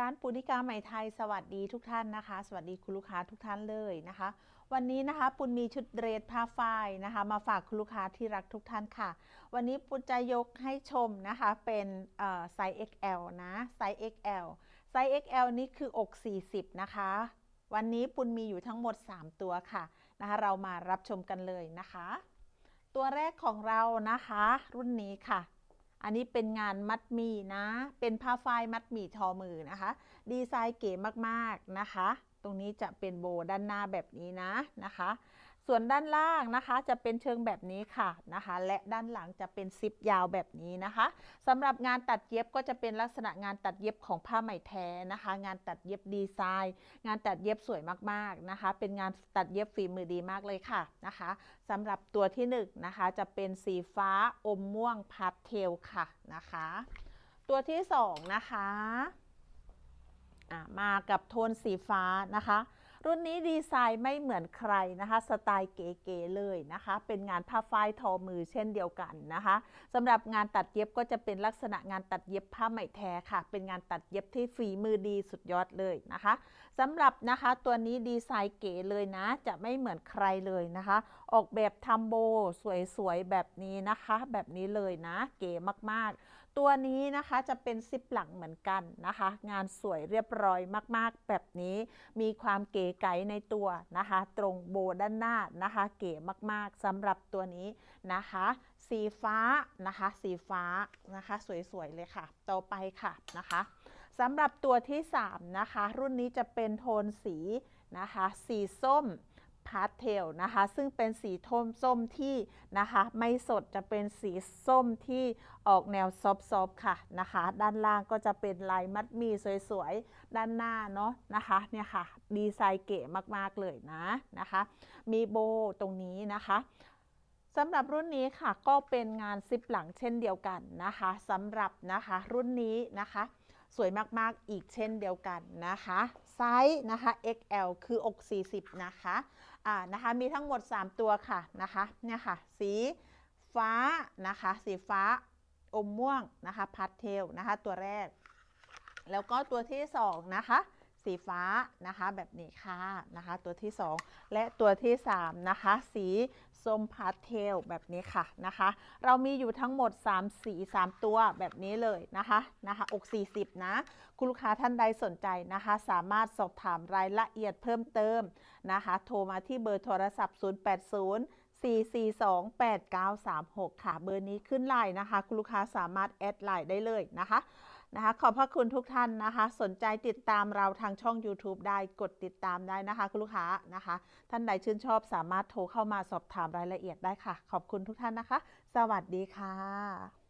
ร้านปูนิกาไหม่ไทยสวัสดีทุกท่านนะคะ สวัสดีคุณลูกค้าทุกท่านเลยนะคะ วันนี้นะคะปุณมีชุดเดรสผ้าฝ้ายนะคะ มาฝากคุณลูกค้าที่รักทุกท่านค่ะ วันนี้ปุณจะยกให้ชมนะคะเป็นไซส์ XL นะไซส์ XL ไซส์ XL นี่คืออก 40 นะคะ วันนี้ปุณมีอยู่ทั้งหมด 3 ตัวค่ะนะคะเรามารับชมกันเลยนะคะ ตัวแรกของเรานะคะ รุ่นนี้ค่ะ อันนี้เป็นงานมัดหมี่นะ เป็นผ้าฝ้ายมัดหมี่ทอมือนะคะ ดีไซน์เก๋มากๆนะคะ ตรงนี้จะเป็นโบด้านหน้าแบบนี้นะนะคะ ส่วนด้านล่างนะคะจะเป็นเชิงแบบนี้ค่ะนะคะ และด้านหลังจะเป็นซิปยาวแบบนี้นะคะสำหรับงานตัดเย็บก็จะเป็นลักษณะงานตัดเย็บของผ้าไหมแท้นะคะ งานตัดเย็บดีไซน์ งานตัดเย็บสวยมากๆนะคะ เป็นงานตัดเย็บฝีมือดีมากเลยค่ะนะคะสำหรับตัวที่หนึ่งนะคะจะเป็นสีฟ้าอมม่วงพาสเทลค่ะนะคะ ตัวที่สองนะคะะมากับโทนสีฟ้านะคะ รุ่นนี้ดีไซน์ไม่เหมือนใครนะคะ สไตล์เก๋ๆเลยนะคะ เป็นงานผ้าฝ้ายทอมือเช่นเดียวกันนะคะสำหรับงานตัดเย็บก็จะเป็นลักษณะงานตัดเย็บผ้าไหมแท้ค่ะ เป็นงานตัดเย็บที่ฝีมือดีสุดยอดเลยนะคะสำหรับนะคะตัวนี้ดีไซน์เก๋เลยนะ จะไม่เหมือนใครเลยนะคะ ออกแบบทำโบสวยๆแบบนี้นะคะ แบบนี้เลยนะ เก๋มากๆ ตัวนี้นะคะจะเป็นซิปหลังเหมือนกันนะคะ งานสวยเรียบร้อยมากๆ แบบนี้มีความเก๋ไก๋ในตัวนะคะ ตรงโบด้านหน้านะคะ เก๋มากๆสำหรับตัวนี้นะคะ สีฟ้านะคะ สีฟ้านะคะ สวยๆเลยค่ะ ต่อไปค่ะนะคะสำหรับตัวที่ 3 นะคะ รุ่นนี้จะเป็นโทนสีนะคะ สีส้ม พาสเทลนะคะ ซึ่งเป็นสีโทนส้มที่นะคะ ไม่สดจะเป็นสีส้มที่ออกแนวซอฟๆค่ะนะคะ ด้านล่างก็จะเป็นลายมัดมีสวยๆ ด้านหน้าเนาะนะคะเนี่ยค่ะดีไซน์เก๋มากๆเลยนะนะคะ มีโบตรงนี้นะคะสำหรับรุ่นนี้ค่ะก็เป็นงานซิปหลังเช่นเดียวกันนะคะสำหรับนะคะรุ่นนี้นะคะ สวยมากๆ อีกเช่นเดียวกันนะคะไซส์นะคะ XL คืออก 40 นะคะอ่านะคะมีทั้งหมด 3 ตัวค่ะนะคะเนี่ยค่ะ สีฟ้านะคะ สีฟ้าอมม่วงนะคะพาสเทลนะคะ ตัวแรก แล้วก็ตัวที่ 2 นะคะ สีฟ้านะคะแบบนี้ค่ะนะคะตัวที่ 2 และตัวที่ 3 นะคะ สีส้มพาสเทลแบบนี้ค่ะนะคะ เรามีอยู่ทั้งหมด 3 สี 3 ตัวแบบนี้เลยนะคะนะคะอก 40 นะ คุณลูกค้าท่านใดสนใจนะคะ สามารถสอบถามรายละเอียดเพิ่มเติมนะคะ โทรมาที่เบอร์โทรศัพท์ 080 4428936 ค่ะ เบอร์นี้ขึ้นไลน์นะคะ คุณลูกค้าสามารถแอดไลน์ได้เลยนะคะ นะคะ ขอบพระคุณทุกท่านนะคะ สนใจติดตามเราทางช่อง YouTube ได้กดติดตามได้นะคะคุณลูกค้านะคะ ท่านใดชื่นชอบสามารถโทรเข้ามาสอบถามรายละเอียดได้ค่ะ ขอบคุณทุกท่านนะคะ สวัสดีค่ะ